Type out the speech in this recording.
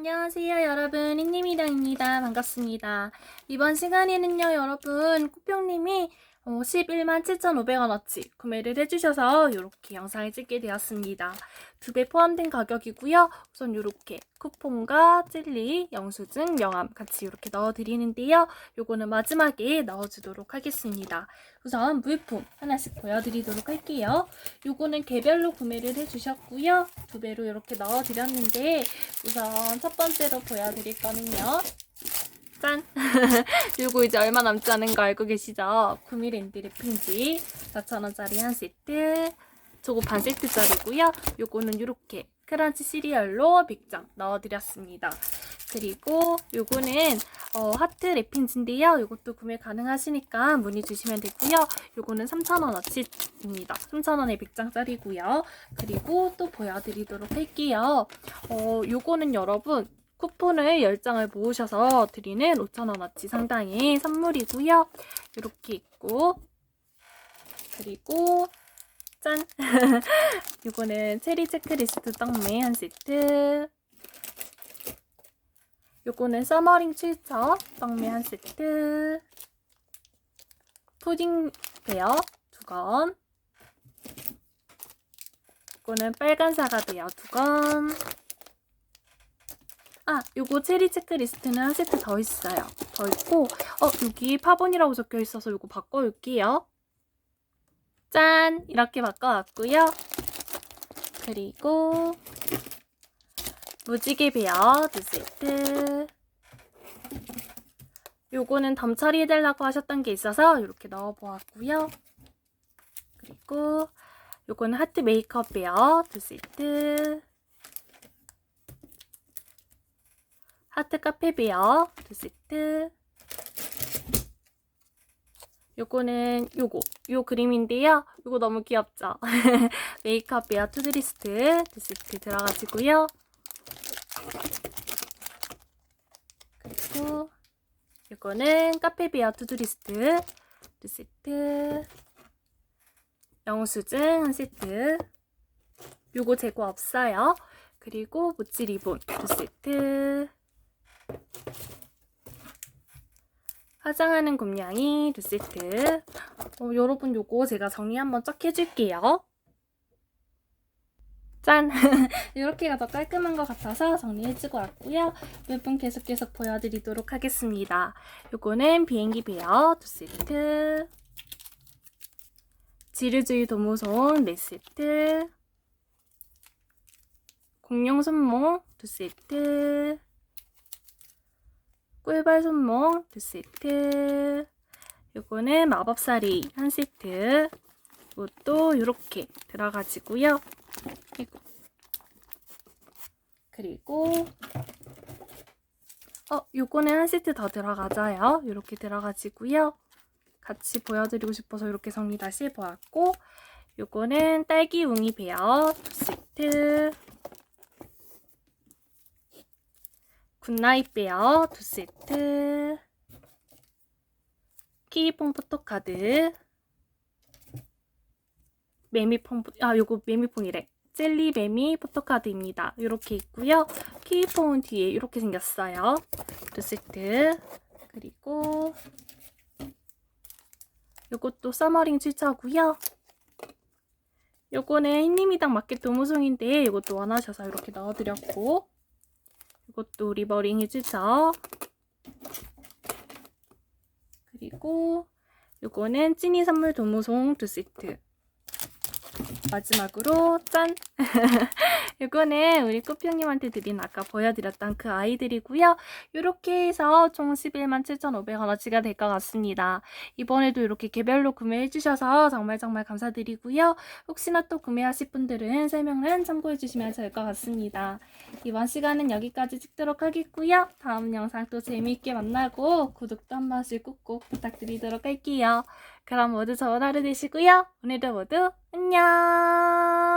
안녕하세요 여러분. 흰님이랑입니다. 반갑습니다. 이번 시간에는요 여러분 쿠평님이 어, 11만 7,500원어치 구매를 해주셔서 이렇게 영상을 찍게 되었습니다. 두 배 포함된 가격이고요. 우선 이렇게 쿠폰과 젤리, 영수증, 명함 같이 이렇게 넣어드리는데요. 요거는 마지막에 넣어주도록 하겠습니다. 우선 물품 하나씩 보여드리도록 할게요. 요거는 개별로 구매를 해주셨고요. 두 배로 이렇게 넣어드렸는데 우선 첫 번째로 보여드릴 거는요. 짠! 요거 이제 얼마 남지 않은 거 알고 계시죠? 구미랜드 랩핑지 4,000원짜리 한 세트 저거 반 세트짜리고요. 요거는 이렇게 크런치 시리얼로 100점 넣어드렸습니다. 그리고 요거는 어, 하트 랩핑지인데요. 요것도 구매 가능하시니까 문의 주시면 되고요. 요거는 3,000원어치입니다. 3,000원에 100장짜리고요. 그리고 또 보여드리도록 할게요. 어, 요거는 여러분 쿠폰을 10장을 모으셔서 드리는 5,000원어치 상당의 선물이고요. 이렇게 있고 그리고 짠! 요거는 체리 체크리스트 떡메 한 세트 요거는 서머링 7첩 떡메 한 세트 푸딩 베어 두건 요거는 빨간 사과 베어 두건 아, 요거 체리 체크리스트는 한 세트 더 있어요. 더 있고, 어, 여기 파본이라고 적혀 있어서 요거 바꿔올게요. 짠! 이렇게 바꿔왔고요. 그리고, 무지개 베어 두 세트. 요거는 덤 처리해달라고 하셨던 게 있어서 이렇게 넣어보았고요. 그리고, 요거는 하트 메이크업 베어 두 세트. 하트 카페베어 두 세트. 요거는 요거 요 그림인데요. 요거 너무 귀엽죠? 메이크업 베어 투드리스트 두 세트 들어가지고요. 그리고 요거는 카페베어 투드리스트 두 세트. 영수증 한 세트. 요거 재고 없어요. 그리고 모찌 리본 두 세트. 화장하는 곰냥이 두 세트. 어, 여러분 요거 제가 정리 한번 쫙 해줄게요. 짠! 이렇게가 더 깔끔한 것 같아서 정리해주고 왔고요. 물품 계속 계속 보여드리도록 하겠습니다. 요거는 비행기 베어 두 세트. 지르주의 도무송 네 세트. 공룡 손목 두 세트. 꿀벌 손목 두 세트. 요거는 마법사리 한 세트. 이것도 이렇게 들어가지고요. 아이고. 그리고 어, 요거는 한 세트 더 들어가자요. 이렇게 들어가지고요. 같이 보여드리고 싶어서 이렇게 정리 다시 해보았고 요거는 딸기 웅이 베어 두 세트. 굿나잇 베어 두 세트. 키리폰 포토카드. 매미폰 포- 아 요거 매미폰이래. 젤리 매미 포토카드입니다. 이렇게 있고요. 키리폰 뒤에 이렇게 생겼어요. 두 세트. 그리고 요것도 서머링 7차고요. 요거는 흰님이당 마켓 도무송인데 이것도 원하셔서 이렇게 넣어드렸고 이것도 리버링 해주죠. 그리고 이거는 찐이 선물 도무송 두 세트. 마지막으로 짠! 이거는 우리 꾸평님한테 드린 아까 보여드렸던 그 아이들이고요. 이렇게 해서 총 11만 7,500원어치가 될 것 같습니다. 이번에도 이렇게 개별로 구매해주셔서 정말 정말 감사드리고요. 혹시나 또 구매하실 분들은 설명란 참고해주시면 좋을 것 같습니다. 이번 시간은 여기까지 찍도록 하겠고요. 다음 영상 또 재미있게 만나고 구독도 한 번씩 꾹꾹 부탁드리도록 할게요. 그럼 모두 좋은 하루 되시고요. 오늘도 모두 안녕!